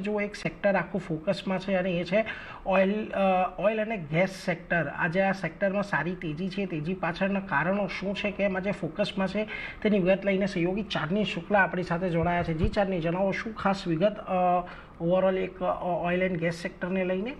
જો એક સેક્ટર આખું ફોકસમાં છે અને એ છે ઓઇલ ઓઇલ અને ગેસ સેક્ટર આજે આ સેક્ટરમાં સારી તેજી છે. તેજી પાછળના કારણો શું છે કેમ આજે ફોકસમાં છે તેની વિગત લઈને સહયોગી ચાંદની શુક્લા આપણી સાથે જોડાયા છે. જી ચાંદની, જણાવો શું ખાસ વિગત ઓવરઓલ એક ઓઇલ એન્ડ ગેસ સેક્ટરને લઈને?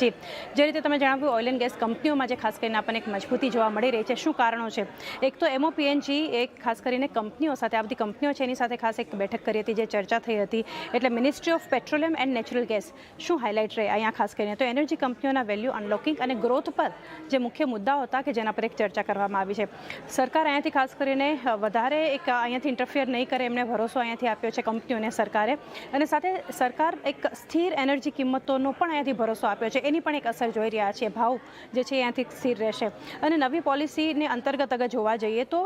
જી. જે રીતે તમે જણાવ્યું ઓઇલ એન્ડ ગેસ કંપનીઓમાં જે ખાસ કરીને આપણને એક મજબૂતી જોવા મળી રહી છે, શું કારણો છે? એક તો એમઓપીએનજી એક ખાસ કરીને કંપનીઓ સાથે આ બધી કંપનીઓ છે એની સાથે ખાસ એક બેઠક કરી હતી, જે ચર્ચા થઈ હતી. એટલે ministry of petroleum and natural gas શું હાઇલાઇટ રહે અહીંયા ખાસ કરીને? તો એનર્જી કંપનીઓના વેલ્યુ અનલોકિંગ અને ગ્રોથ પર જે મુખ્ય મુદ્દાઓ હતા કે જેના પર એક ચર્ચા કરવામાં આવી છે. સરકાર અહીંયાથી ખાસ કરીને વધારે એક અહીંયાથી ઇન્ટરફિયર નહીં કરે એમણે ભરોસો અહીંયાથી આપ્યો છે કંપનીઓને, સરકારે. અને સાથે સરકાર એક સ્થિર એનર્જી કિંમતોનો પણ અહીંયાથી ભરોસો આપ્યો છે. એની પણ એક અસર જોઈ રહ્યા છીએ ભાવ જે છે અહીંયાથી સ્થિર રહેશે. અને નવી પોલિસીને અંતર્ગત અગર જોવા જઈએ તો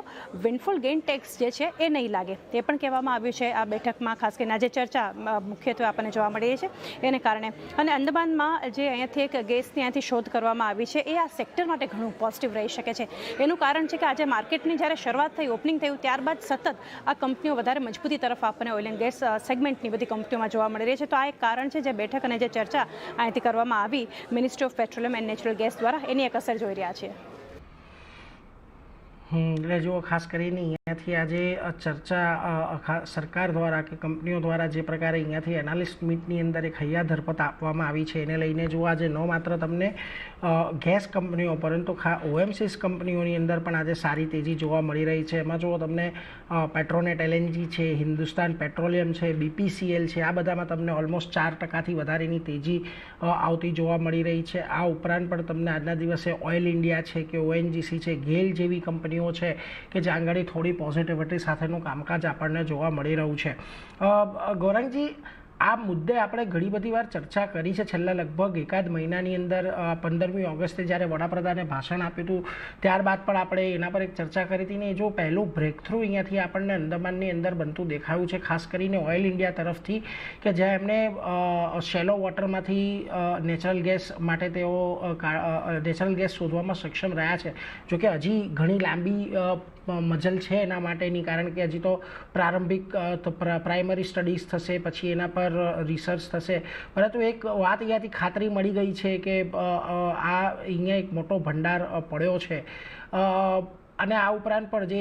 વિન્ડફોલ ગેઇન ટેક્સ જે છે એ નહીં લાગે. તે પણ કહેવામાં આવ્યું છે આ બેઠકમાં, ખાસ કરીને આજે ચર્ચા મુખ્યત્વે આપણને જોવા મળી છે એને કારણે. અને અંદમાનમાં જે અહીંયાથી એક ગેસની અહીંયાથી શોધ કરવામાં આવી છે, એ આ સેક્ટર માટે ઘણું પોઝિટિવ રહી શકે છે. એનું કારણ છે કે આજે માર્કેટની જ્યારે શરૂઆત થઈ ઓપનિંગ થયું ત્યારબાદ સતત આ કંપનીઓ વધારે મજબૂતી તરફ આપણને ઓઇલ એન્ડ ગેસ સેગમેન્ટની બધી કંપનીઓમાં જોવા મળી રહી છે. તો આ એક કારણ છે જે બેઠક અને જે ચર્ચા અહીંયાથી કરવામાં આવી ministry of petroleum and natural gas દ્વારા એની એક અસર જોઈ રહ્યા હમ, એટલે જો ખાસ કરીને અહીંયાથી આજે ચર્ચા સરકાર દ્વારા કે કંપનીઓ દ્વારા જે પ્રકારે અહીંયાથી એનાલિસ્ટ મીટની અંદર એક હૈયા ધરપત આપવામાં આવી છે, એને લઈને જો આજે ન માત્ર તમને ગેસ કંપનીઓ પરંતુ ખા, ઓએમસીસ કંપનીઓની અંદર પણ આજે સારી તેજી જોવા મળી રહી છે. એમાં જો તમને પેટ્રોનેટ એલએનજી છે, હિન્દુસ્તાન પેટ્રોલિયમ છે, બીપીસીએલ છે, આ બધામાં તમને ઓલમોસ્ટ ચાર ટકાથી વધારેની તેજી આવતી જોવા મળી રહી છે. આ ઉપરાંત પણ તમને આજના દિવસે ઓઇલ ઇન્ડિયા છે કે ઓએનજીસી છે, ગેલ જેવી કંપનીઓ છે કે જે આંગળી થોડી પોઝિટિવિટી સાથેનું કામકાજ આપણને જોવા મળી રહ્યું છે. ગૌરાંગજી, આ મુદ્દે આપણે ઘણી બધી વાર ચર્ચા કરી છે. છેલ્લા લગભગ એકાદ મહિનાની અંદર પંદરમી ઓગસ્ટે જ્યારે વડાપ્રધાને ભાષણ આપ્યું હતું, ત્યારબાદ પણ આપણે એના પર એક ચર્ચા કરી હતી ને જો પહેલું બ્રેક થ્રુ અહીંયાથી આપણને અંદમાનની અંદર બનતું દેખાયું છે, ખાસ કરીને ઓઇલ ઇન્ડિયા તરફથી, કે જ્યાં એમણે શેલો વોટરમાંથી નેચરલ ગેસ માટે તેઓ નેચરલ ગેસ શોધવામાં સક્ષમ રહ્યા છે. જોકે હજી ઘણી લાંબી મજલ છે એના માટેની, કારણ કે હજી તો પ્રારંભિક પ્રાઇમરી સ્ટડીઝ થશે, પછી એના પર રિસર્ચ થશે. પરંતુ એક વાત અહીંયાથી ખાતરી મળી ગઈ છે કે આ અહીંયા એક મોટો ભંડાર પડ્યો છે. અને આ ઉપરાંત પણ જે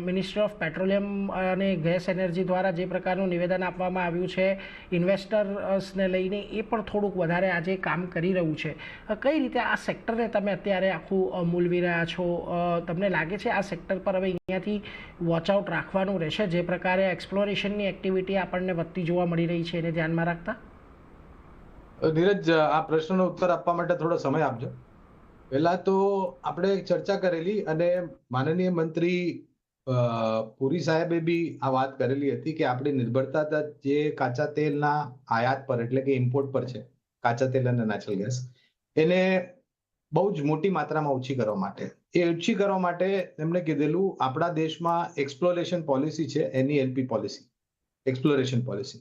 મિનિસ્ટ્રી ઓફ પેટ્રોલિયમ અને ગેસ એનર્જી દ્વારા જે પ્રકારનું નિવેદન આપવામાં આવ્યું છે ઇન્વેસ્ટર્સને લઈને એ પણ થોડુંક વધારે આજે કામ કરી રહ્યું છે. કઈ રીતે આ સેક્ટરને તમે અત્યારે આખું મૂલવી રહ્યા છો? તમને લાગે છે આ સેક્ટર પર હવે અહીંયાથી વોચઆઉટ રાખવાનું રહેશે? જે પ્રકારે એક્સપ્લોરેશનની એક્ટિવિટી આપણને વધતી જોવા મળી રહી છે એને ધ્યાનમાં રાખતા? નીરજ આ પ્રશ્નનો ઉત્તર આપવા માટે થોડો સમય આપજો. પહેલા તો આપણે ચર્ચા કરેલી અને માનનીય મંત્રી પુરી સાહેબે બી આ વાત કરેલી હતી કે આપણી નિર્ભરતા જે કાચા તેલના આયાત પર, એટલે કે ઇમ્પોર્ટ પર છે, કાચા તેલ અને નેચરલ ગેસ એને બહુ જ મોટી માત્રામાં ઓછી કરવા માટે. એ ઓછી કરવા માટે એમણે કીધેલું આપણા દેશમાં એક્સપ્લોરેશન પોલિસી છે એની એલપી પોલિસી એક્સપ્લોરેશન પોલિસી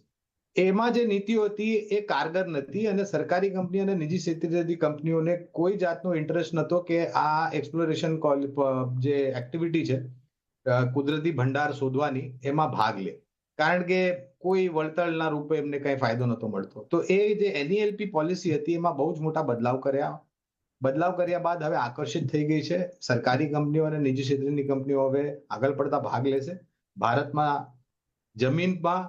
એમાં જે નીતિઓ હતી એ કારગર નથી અને સરકારી કંપની અને નિજી ક્ષેત્રની કંપનીઓને કોઈ જાતનો ઇન્ટરેસ્ટ નહોતો કે આ એક્સપ્લોરેશન જે એક્ટિવિટી છે કુદરતી ભંડાર શોધવાની એમાં ભાગ લે. કારણ કે કોઈ વળતળના રૂપે એમને કઈ ફાયદો નહોતો મળતો. તો એ જે એનઈએલપી પોલિસી હતી એમાં બહુ જ મોટા બદલાવ કર્યા. બદલાવ કર્યા બાદ હવે આકર્ષિત થઈ ગઈ છે. સરકારી કંપનીઓ અને નિજી ક્ષેત્રની કંપનીઓ હવે આગળ પડતા ભાગ લેશે ભારતમાં જમીનમાં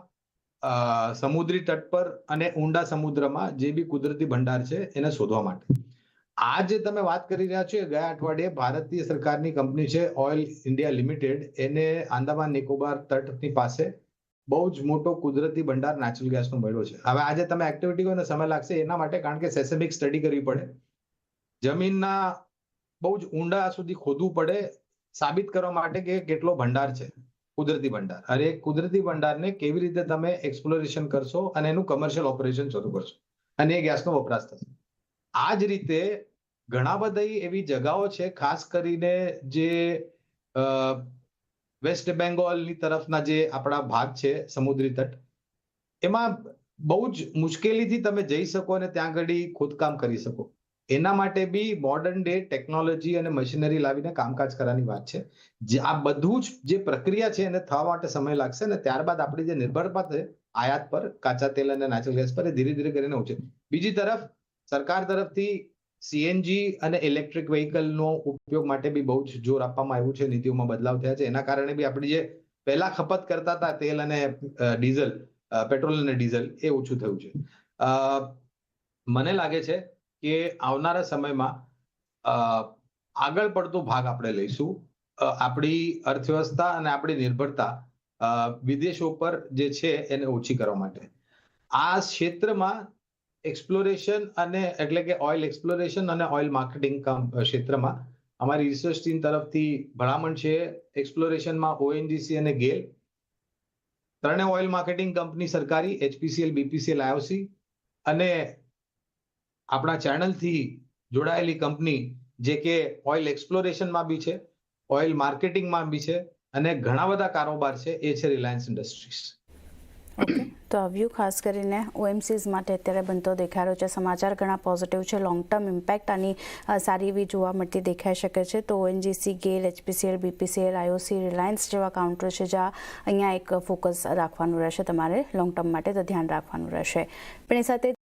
સમુદ્રી તટ પર અને ઊંડા સમુદ્રમાં જે બી કુદરતી ભંડાર છે એને શોધવા માટે. આ જે તમે વાત કરી રહ્યા છો એ ગયા અઠવાડિયે ભારતીય સરકારની કંપની છે ઓઇલ ઇન્ડિયા લિમિટેડ એને આંદામાન નિકોબાર તટની પાસે બહુ જ મોટો કુદરતી ભંડાર નેચરલ ગેસનો મળ્યો છે. હવે આજે તમે એક્ટિવિટી કરો સમય લાગશે એના માટે કારણ કે સેસેમિક સ્ટડી કરવી પડે. જમીનના બહુ જ ઊંડા સુધી ખોદવું પડે સાબિત કરવા માટે કે કેટલો ભંડાર છે. કુદરતી ભંડાર. અને કુદરતી ભંડારને કેવી રીતે તમે એક્સપ્લોરેશન કરશો અને એનું કમર્શિયલ ઓપરેશન શરૂ કરશો? અને એ ગેસનો વપરાશ થશે. આ જ રીતે ઘણા બધા એવી જગાઓ છે, ખાસ કરીને જે વેસ્ટ બેંગોલની તરફના જે આપણા ભાગ છે, સમુદ્રી તટ, એમાં બહુ જ મુશ્કેલીથી તમે જઈ શકો અને ત્યાં આગળ ખોદકામ કરી શકો. એના માટે બી મોડર્ન ડે ટેકનોલોજી અને મશીનરી લાવીને કામકાજ કરવાની વાત છે. જે આ બધું જ જે પ્રક્રિયા છે એને થવા માટે સમય લાગશે ને ત્યારબાદ આપણી જે નિર્ભરતા છે, આયાત પર, કાચા તેલ અને નેચરલ ગેસ પર એ ધીરે ધીરે કરીને ઓછે બીજી તરફ સરકાર તરફથી સીએનજી અને ઇલેક્ટ્રિક વ્હીકલનો ઉપયોગ માટે બી બહુ જ જોર આપવામાં આવ્યું છે, નીતિઓમાં બદલાવ થયા છે. એના કારણે બી આપણી જે પહેલા ખપત કરતા હતા તેલ અને ડીઝલ પેટ્રોલ અને ડીઝલ એ ઓછું થયું છે. મને લાગે છે કે આવનારા સમયમાં આગળ પડતો ભાગ આપણે લઈશું. આપણી અર્થવ્યવસ્થા અને આપણી નિર્ભરતા વિદેશો પર જે છે એને ઓછી કરવા માટે. આ ક્ષેત્રમાં એક્સપ્લોરેશન અને એટલે કે ઓઇલ એક્સપ્લોરેશન અને ઓઇલ માર્કેટિંગ ક્ષેત્રમાં અમારી રિસર્ચ ટીમ તરફથી ભલામણ છે એક્સપ્લોરેશનમાં ઓએનજીસી અને ગેલ ત્રણે ઓઇલ માર્કેટિંગ કંપની સરકારી એચપીસીએલ બીપીસીએલ આઈઓસી અને આપણા ચેનલથી જોડાયેલી કંપની જે કે ઓઇલ એક્સપ્લોરેશનમાં બી છે ઓઇલ માર્કેટિંગમાં બી છે અને ઘણા બધા કારોબાર છે, એ છે રિલાયન્સ ઇન્ડસ્ટ્રીઝ તો વ્યૂ ખાસ કરીને ઓએમસીઝ માટે અત્યારે બનતો દેખાઈ રહ્યો છે. સમાચાર ઘણા પોઝિટિવ છે. લોંગ ટર્મ ઇમ્પેક્ટ આની સારી એવી જોવા મળતી દેખાઈ શકે છે. તો ONGC GAIL HPCL BPCL IOC Reliance જેવા કાઉન્ટર છે જ્યાં અહીંયા એક ફોકસ રાખવાનું રહેશે તમારે લોંગ ટર્મ માટે તો ધ્યાન રાખવાનું રહેશે. પણ એ સાથે